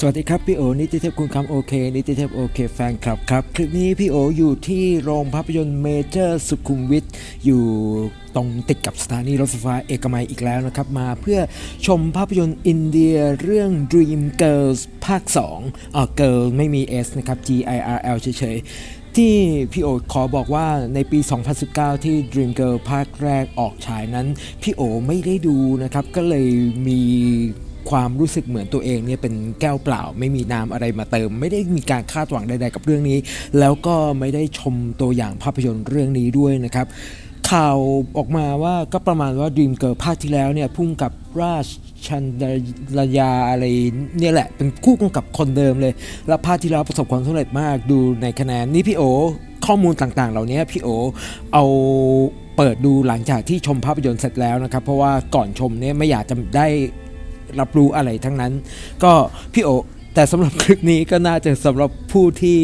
สวัสดีครับพี่โอนิติเทพคุณคำโอเคนิติเทพโอเคแฟนคลับครับ คลิปนี้พี่โออยู่ที่โรงภาพยนตร์เมเจอร์สุขุมวิทอยู่ตรงติดกับสถานีรถไฟฟ้าเอกมัยอีกแล้วนะครับ มาเพื่อชมภาพยนตร์อินเดียเรื่อง Dream Girls ภาค2อ่า Girl ไม่มี S นะครับ G I R L เฉยๆที่พี่โอขอบอกว่าในปี 2019 ที่ Dream Girl ภาคแรกออกฉายนั้น พี่โอไม่ได้ดูนะครับ ก็เลยมี ความรู้สึกเหมือนตัวเองเนี่ยเป็นแก้วเปล่า ไม่มีน้ำอะไรมาเติม ไม่ได้มีการคาดหวังใดๆกับเรื่องนี้ แล้วก็ไม่ได้ชมตัวอย่างภาพยนตร์เรื่องนี้ด้วยนะครับข่าวออกมาว่าก็ประมาณว่า Dream Girl ภาคที่แล้วเนี่ยพุ่งกับราชชันดรยาอะไรเนี่ยแหละ เป็นคู่กำกับคนเดิมเลย แล้วภาคที่แล้วประสบความสำเร็จมากดูในคะแนนนี่พี่โอข้อมูลต่างๆ เหล่านี้พี่โอเอาเปิดดูหลังจากที่ชมภาพยนตร์เสร็จแล้วนะครับ เพราะว่าก่อนชมเนี่ยไม่อยากจะได้ รับรู้อะไรทั้งนั้น ก็พี่โอแต่สำหรับคลิปนี้ก็น่าจะสำหรับผู้ที่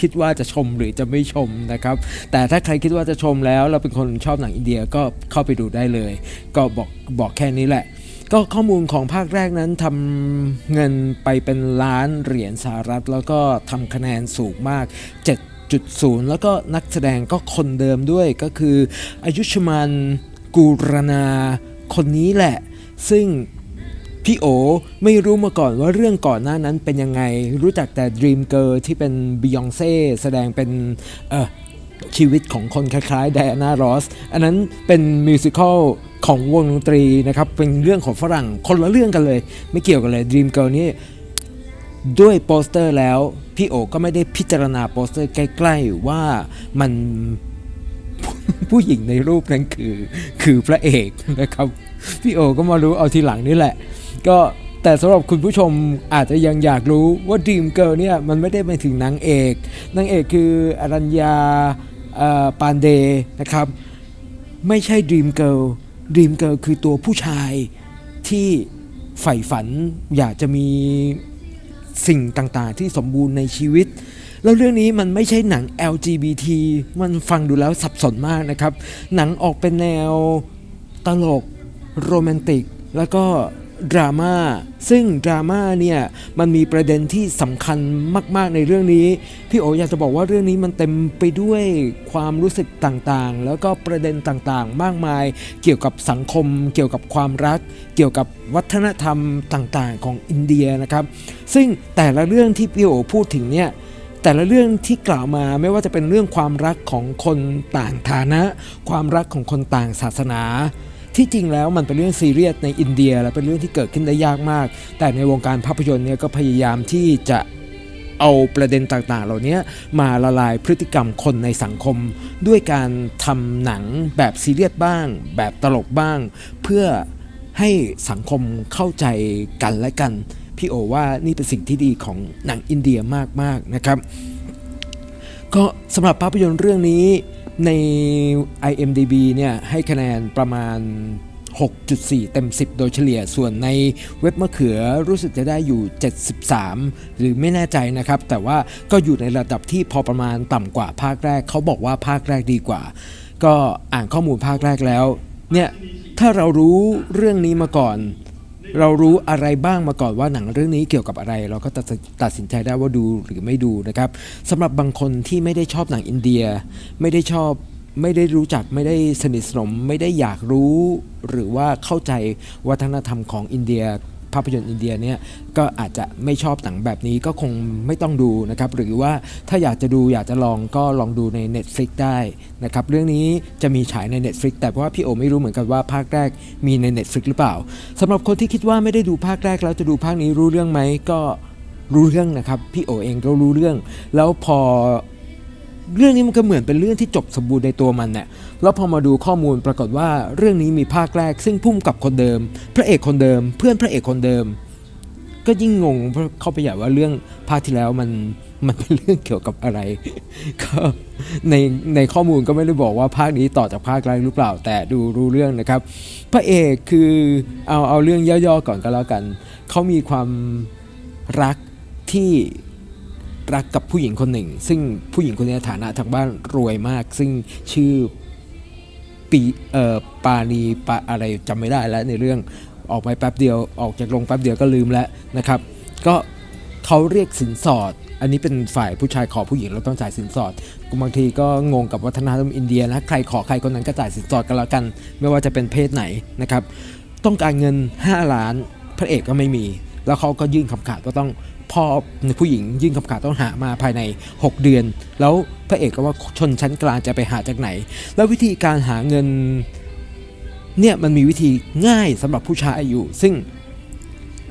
คิดว่าจะชมหรือจะไม่ชมนะครับ แต่ถ้าใครคิดว่าจะชมแล้ว เราเป็นคนชอบหนังอินเดียก็เข้าไปดูได้เลย ก็บอกบอกแค่นี้แหละ ก็ข้อมูลของภาคแรกนั้นทำเงินไปเป็นล้านเหรียญสหรัฐ แล้วก็ทำคะแนนสูงมาก 7.0 แล้วก็นักแสดงก็คนเดิมด้วยก็คืออายุชมันกูรนาคนนี้แหละ ซึ่ง พี่โอไม่รู้มาก่อนว่าเรื่องก่อนหน้านั้นเป็นยังไง รู้จักแต่ Dream Girl ที่เป็นบิยองเซ่แสดงเป็นเออชีวิตของคนคล้ายๆไดอาน่ารอส อันนั้นเป็นมิวสิควลของวงดนตรีนะครับ เป็นเรื่องของฝรั่งคนละเรื่องกันเลย ไม่เกี่ยวกันเลย Dream Girl นี่ด้วยโปสเตอร์แล้ว พี่โอก็ไม่ได้พิจารณาโปสเตอร์ใกล้ ๆ ว่ามัน ผู้หญิงในรูปนั้นคือคือพระเอกนะครับพี่โอก็มารู้เอาทีหลังนี่แหละ ก็แต่สำหรับคุณผู้ชมอาจจะยังอยากรู้ว่า Dream Girl เนี่ยมันไม่ได้ไปถึงนางเอกนางเอกคืออรัญญาปานเดนะครับ ไม่ใช่ Dream Girl Dream Girl คือตัวผู้ชายที่ใฝ่ฝันอยากจะมีสิ่งต่างๆ ที่สมบูรณ์ในชีวิต แล้วเรื่องนี้มันไม่ใช่หนัง LGBT มันฟังดูแล้วสับสนมากนะครับ หนังออกเป็นแนวตลกโรแมนติก แล้วก็ดราม่าซึ่งดราม่าเนี่ยมันมีประเด็นที่สำคัญมาก ๆ ในเรื่องนี้ พี่โออยากจะบอกว่าเรื่องนี้มันเต็มไปด้วยความรู้สึกต่างๆ แล้วก็ประเด็นต่างๆ มากมาย เกี่ยวกับสังคม เกี่ยวกับความรัก เกี่ยวกับวัฒนธรรมต่างๆ ของอินเดียนะครับ ซึ่งแต่ละเรื่องที่พี่โอพูดถึงเนี่ย แต่ละเรื่องที่กล่าวมาไม่ว่าจะเป็นเรื่องความรักของคนต่างฐานะ ความรักของคนต่างศาสนา ที่จริงแล้วมันเป็นเรื่องซีเรียสในอินเดีย และเป็นเรื่องที่เกิดขึ้นได้ยากมาก แต่ในวงการภาพยนตร์เนี่ยก็พยายามที่จะเอาประเด็นต่างๆ เหล่านี้มาละลายพฤติกรรมคนในสังคม ด้วยการทำหนังแบบซีเรียสบ้าง แบบตลกบ้าง เพื่อให้สังคมเข้าใจกันและกัน พี่โอว่านี่เป็นสิ่งที่ดีของหนังอินเดียมากๆนะครับ ก็สำหรับภาพยนตร์เรื่องนี้ใน IMDB เนี่ยให้คะแนนประมาณ 6.4 เต็ม 10 โดยเฉลี่ย ส่วนในเว็บมะเขือรู้สึกจะได้อยู่ 73 หรือไม่แน่ใจนะครับ แต่ว่าก็อยู่ในระดับที่พอประมาณต่ำกว่าภาคแรก เขาบอกว่าภาคแรกดีกว่า ก็อ่านข้อมูลภาคแรกแล้ว เนี่ย ถ้าเรารู้เรื่องนี้มาก่อน เรารู้อะไรบ้างมาก่อนว่าหนังเรื่องนี้เกี่ยวกับอะไร เราก็ตัดสินตัดสินใจได้ว่าดูหรือไม่ดูนะครับสำหรับบางคนที่ไม่ได้ชอบหนังอินเดีย ไม่ได้ชอบไม่ได้รู้จักไม่ได้สนิทสนม ไม่ได้อยากรู้ หรือว่าเข้าใจวัฒนธรรมของอินเดีย ภาพยนตร์อินเดียเนี่ยก็อาจจะไม่ชอบหนังแบบนี้ก็คงไม่ต้องดูนะครับหรือว่าถ้าอยากจะดูอยากจะลองก็ลองดูใน Netflix ได้นะครับเรื่องนี้จะมีฉายใน Netflix แต่ว่าพี่โอไม่รู้เหมือนกันว่าภาคแรกมีใน Netflix หรือเปล่าสำหรับคนที่คิดว่าไม่ได้ดูภาคแรกแล้วจะดูภาคนี้รู้เรื่องไหมก็รู้เรื่องนะครับพี่โอเองก็รู้เรื่อง แล้วพอเรื่องนี้มันก็เหมือนเป็นเรื่องที่จบสมบูรณ์ในตัวมันเนี่ย แล้วพอมาดูข้อมูลปรากฏว่าเรื่องนี้มีภาคแรก ซึ่งพุ่มกับคนเดิม พระเอกคนเดิม เพื่อนพระเอกคนเดิม ก็ยิ่งงงเพราะเข้าไปใหญ่ว่าเรื่องภาคที่แล้วมันมันเป็นเรื่องเกี่ยวกับอะไรก็ในในข้อมูลก็ไม่ได้บอกว่าภาคนี้ต่อจากภาคแรกหรือเปล่า แต่ดูรู้เรื่องนะครับ พระเอกคือเอาเอาเรื่องย่อๆก่อนก็แล้วกันเขามีความรักที่รักกับผู้หญิงคนหนึ่ง ซึ่งผู้หญิงคนนี้ฐานะทางบ้านรวยมาก ซึ่งชื่อ ปีเอ่อปานีปาอะไรจำไม่ได้แล้วในเรื่องออกไปแป๊บเดียวออกจากโรงแป๊บเดียวก็ลืมแล้วนะครับ ก็เขาเรียกสินสอด อันนี้เป็นฝ่ายผู้ชายขอผู้หญิงเราต้องจ่ายสินสอดบางทีก็งงกับวัฒนธรรมอินเดียนะใครขอใครคนนั้นก็จ่ายสินสอดกันแล้วกัน ไม่ว่าจะเป็นเพศไหนนะครับ ต้องการเงิน 5 ล้านพระเอกก็ไม่มี แล้วเขาก็ยื่นคำขาดว่าต้อง พ่อผู้หญิงยื่นคำขาดต้องหามาภายใน 6 เดือน แล้วพระเอกก็ว่าชนชั้นกลางจะไปหาจากไหน แล้ววิธีการหาเงินเนี่ยมันมีวิธีง่ายสำหรับผู้ชายอยู่ ซึ่ง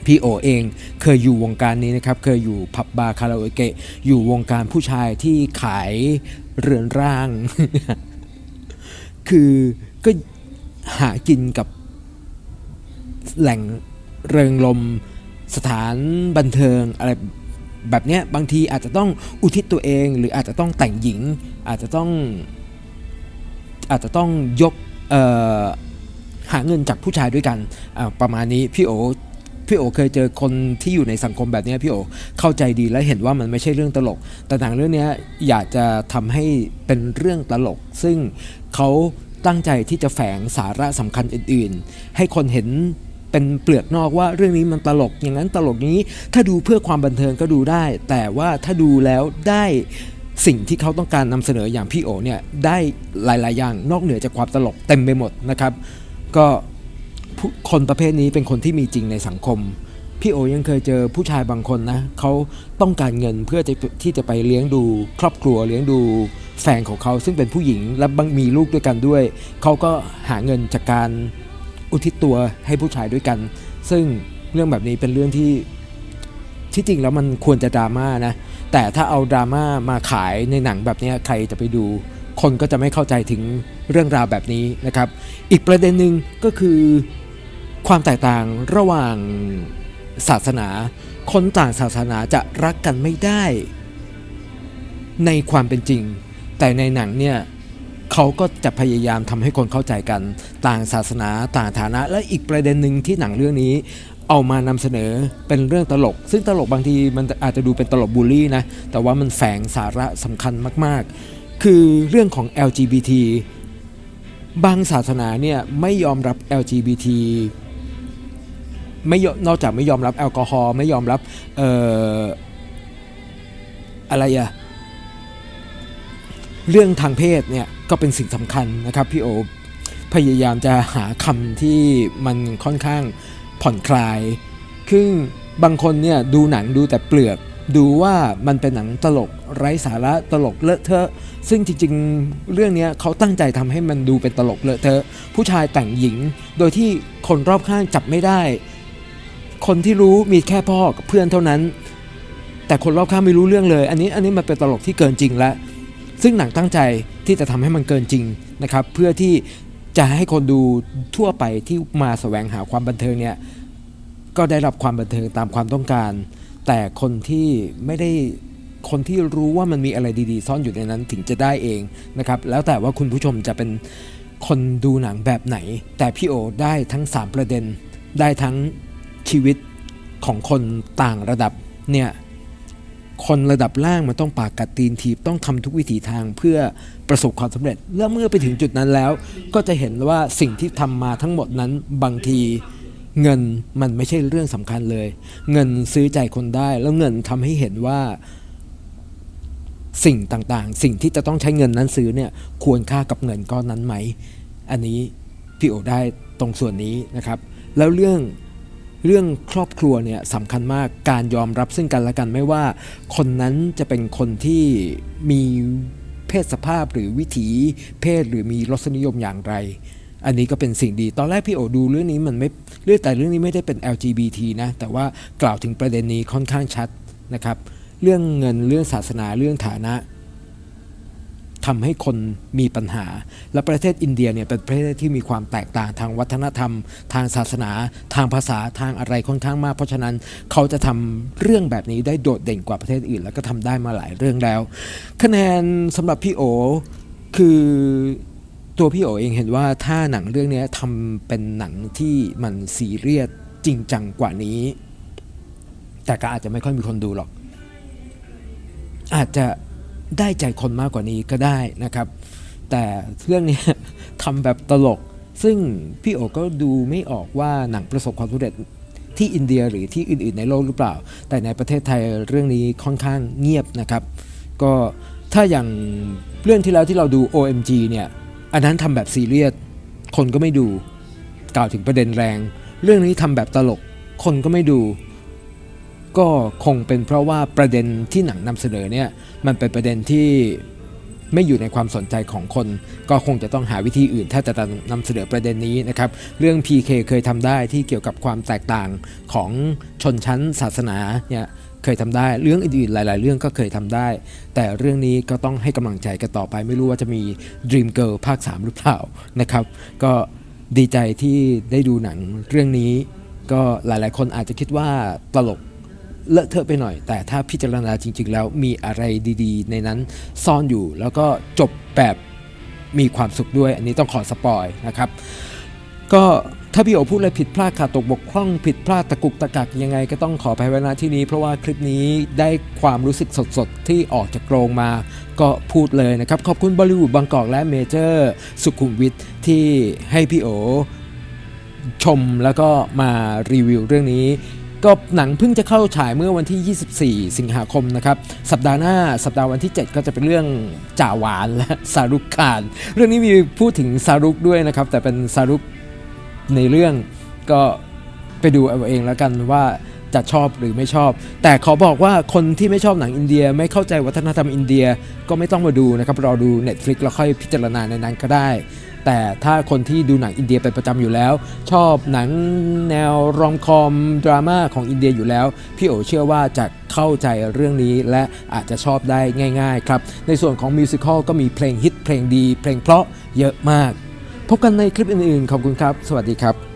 พี่โอเองเคยอยู่วงการนี้นะครับ เคยอยู่ผับบาร์คาราโอเกะ อยู่วงการผู้ชายที่ขายเรือนร่าง คือก็หากินกับแหล่งเริงลม สถานบันเทิงอะไรแบบเนี้ยบางทีอาจจะต้องอุทิศตัวเอง หรืออาจจะต้องแต่งหญิง อาจจะต้อง อาจจะต้องยกหาเงินจากผู้ชายด้วยกันประมาณนี้พี่โอพี่โอเคยเจอคนที่อยู่ในสังคมแบบเนี้ยพี่โอเข้าใจดีและเห็นว่ามันไม่ใช่เรื่องตลก แต่หนังเรื่องเนี้ยอยากจะทำให้เป็นเรื่องตลก ซึ่งเขาตั้งใจที่จะแฝงสาระสำคัญอื่น ๆ ให้คนเห็น เป็นเปลือกนอกว่าเรื่องนี้มันตลกอย่างนั้นตลกนี้ ถ้าดูเพื่อความบันเทิงก็ดูได้ แต่ว่าถ้าดูแล้วได้สิ่งที่เขาต้องการนำเสนออย่างพี่โอเนี่ยได้หลาย ๆ อย่างนอกเหนือจากความตลกเต็มไปหมดนะครับ ก็คนประเภทนี้เป็นคนที่มีจริงในสังคม พี่โอยังเคยเจอผู้ชายบางคนนะเขาต้องการเงินเพื่อที่จะไปเลี้ยงดู ครอบครัวเลี้ยงดูแฟนของเขาซึ่งเป็นผู้หญิงและบางมีลูกด้วยกันด้วย เขาก็หาเงินจากการ อุทิศตัวให้ผู้ชายด้วยกัน ซึ่งเรื่องแบบนี้เป็นเรื่องที่ที่จริงแล้วมันควรจะดราม่านะ แต่ถ้าเอาดราม่ามาขายในหนังแบบนี้ใครจะไปดู คนก็จะไม่เข้าใจถึงเรื่องราวแบบนี้นะครับ อีกประเด็นหนึ่งก็คือความแตกต่างระหว่างศาสนา คนต่างศาสนาจะรักกันไม่ได้ ในความเป็นจริง แต่ในหนังเนี่ย เขาก็จะพยายามทำให้คนเข้าใจกัน ต่างศาสนาต่างฐานะ และอีกประเด็นหนึ่งที่หนังเรื่องนี้เอามานำเสนอเป็นเรื่องตลก ซึ่งตลกบางทีมันอาจจะดูเป็นตลกบูลลี่นะ แต่ว่ามันแฝงสาระสำคัญมาก ๆ คือเรื่องของ LGBT บางศาสนาเนี่ยไม่ยอมรับ LGBT ไม่นอกจากไม่ยอมรับแอลกอฮอล์ไม่ยอมรับเอ่ออะไรอะเรื่องทางเพศเนี่ย ก็เป็นสิ่งสำคัญนะครับพี่โอพยายามจะหาคำที่มันค่อนข้างผ่อนคลาย คือ บางคนเนี่ยดูหนังดูแต่เปลือก ดูว่ามันเป็นหนังตลกไร้สาระตลกเลอะเทอะ ซึ่งจริงๆ เรื่องนี้เขาตั้งใจทำให้มันดูเป็นตลกเลอะเทอะ ผู้ชายแต่งหญิง โดยที่คนรอบข้างจับไม่ได้ คนที่รู้มีแค่พ่อกับเพื่อนเท่านั้น แต่คนรอบข้างไม่รู้เรื่องเลย อันนี้อันนี้มันเป็นตลกที่เกินจริงแล้ว ซึ่งหนังตั้งใจ ที่จะทำให้มันเกินจริงนะครับ เพื่อที่จะให้คนดูทั่วไปที่มาแสวงหาความบันเทิงเนี่ยก็ได้รับความบันเทิงตามความต้องการ แต่คนที่ไม่ได้คนที่รู้ว่ามันมีอะไรดีๆ ซ่อนอยู่ในนั้นถึงจะได้เองนะครับ แล้วแต่ว่าคุณผู้ชมจะเป็นคนดูหนังแบบไหน แต่พี่โอได้ทั้ง 3 ประเด็น ได้ทั้งชีวิตของคนต่างระดับเนี่ย คนระดับล่างมันต้องปากกัดตีนถีบต้องทำทุกวิถีทางเพื่อประสบความสำเร็จ แล้วเมื่อไปถึงจุดนั้นแล้ว ก็จะเห็นว่าสิ่งที่ทำมาทั้งหมดนั้นบางทีเงินมันไม่ใช่เรื่องสำคัญเลย เงินซื้อใจคนได้ แล้วเงินทำให้เห็นว่าสิ่งต่างๆ สิ่งที่จะต้องใช้เงินนั้นซื้อเนี่ยควรค่ากับเงินก้อนนั้นไหม อันนี้พี่โอได้ตรงส่วนนี้นะครับ แล้วเรื่อง เรื่องครอบครัวเนี่ยสำคัญมากการยอมรับซึ่งกันและกันไม่ว่า คนนั้นจะเป็นคนที่มีเพศสภาพหรือวิถีเพศหรือมีรสนิยมอย่างไร อันนี้ก็เป็นสิ่งดี ตอนแรกพี่โอดูเรื่องนี้มันไม่เรื่องแต่เรื่องนี้ไม่ได้เป็น LGBT นะแต่ว่ากล่าวถึงประเด็นนี้ค่อนข้างชัดนะครับ เรื่องเงินเรื่องศาสนาเรื่องฐานะ ทำให้คนมีปัญหา และประเทศอินเดียเนี่ยเป็นประเทศที่มีความแตกต่างทางวัฒนธรรม ทางศาสนา ทางภาษาทางอะไรค่อนข้างมาก เพราะฉะนั้นเขาจะทำเรื่องแบบนี้ได้โดดเด่นกว่าประเทศอื่น แล้วก็ทำได้มาหลายเรื่องแล้ว คะแนนสำหรับพี่โอคือตัวพี่โอเองเห็นว่าถ้าหนังเรื่องนี้ทำเป็นหนังที่มันซีเรียสจริงจังกว่านี้ แต่ก็อาจจะไม่ค่อยมีคนดูหรอก อาจจะ ได้ใจคนมากกว่านี้ก็ได้นะครับ แต่เรื่องนี้ทำแบบตลก ซึ่งพี่โอก็ดูไม่ออกว่าหนังประสบความสำเร็จที่อินเดียหรือที่อื่น ๆ ในโลกหรือเปล่า แต่ในประเทศไทยเรื่องนี้ค่อนข้างเงียบนะครับ ก็ถ้าอย่างเรื่องที่แล้วที่เราดู OMG เนี่ยอันนั้นทำแบบซีเรียสคนก็ไม่ดู กล่าวถึงประเด็นแรง เรื่องนี้ทำแบบตลก คนก็ไม่ดู ก็คงเป็นเพราะว่าประเด็นที่หนังนำเสนอเนี่ยมันเป็นประเด็นที่ไม่อยู่ในความสนใจของคน ก็คงจะต้องหาวิธีอื่น ถ้าจะนำเสนอประเด็นนี้นะครับ เรื่อง PK เคยทำได้ที่เกี่ยวกับความแตกต่างของชนชั้นศาสนาเนี่ยเคยทำได้เรื่องอื่นๆหลาย ๆ เรื่องก็เคยทำได้ แต่เรื่องนี้ก็ต้องให้กำลังใจกันต่อไปไม่รู้ว่าจะมี Dream Girl ภาค 3 หรือเปล่านะครับ ก็ดีใจที่ได้ดูหนังเรื่องนี้ ก็หลาย ๆ คนอาจจะคิดว่าตลก เลอะเทอะไปหน่อย แต่ถ้าพิจารณาจริง ๆ แล้วมีอะไรดีๆ ในนั้นซ่อนอยู่แล้วก็จบแบบมีความสุขด้วย อันนี้ต้องขอสปอยนะครับ ก็ถ้าพี่โอพูดอะไรผิดพลาดขาดตกบกพร่องผิดพลาดตะกุกตะกักยังไงก็ต้องขออภัยไว้ณที่นี้ เพราะว่าคลิปนี้ได้ความรู้สึกสดๆ ที่ออกจากโรงมาก็พูดเลยนะครับ ขอบคุณบอลิวูดบางกอกและเมเจอร์สุขุมวิทที่ให้พี่โอชมแล้วก็มารีวิวเรื่องนี้ ก็หนังเพิ่งจะเข้าฉายเมื่อวันที่ 24 สิงหาคมนะครับสัปดาห์หน้าสัปดาห์วันที่ 7 ก็จะเป็นเรื่องจ่าหวานและซารุกขาน เรื่องนี้มีพูดถึงซารุกด้วยนะครับ แต่เป็นซารุกในเรื่องก็ไปดูเอาเองแล้วกันว่าจะชอบหรือไม่ชอบ แต่ขอบอกว่าคนที่ไม่ชอบหนังอินเดียไม่เข้าใจวัฒนธรรมอินเดียก็ไม่ต้องมาดูนะครับรอดู Netflix แล้วค่อยพิจารณาในนั้นก็ได้ แต่ถ้าคนที่ดูหนังอินเดียเป็นประจำอยู่แล้ว ชอบหนังแนวรอมคอมดราม่าของอินเดียอยู่แล้ว พี่โอเชื่อว่าจะเข้าใจเรื่องนี้และอาจจะชอบได้ง่ายๆครับ ในส่วนของมิวสิควลก็มีเพลงฮิตเพลงดี เพลงเพราะเยอะมาก พบกันในคลิปอื่นๆ ขอบคุณครับ สวัสดีครับ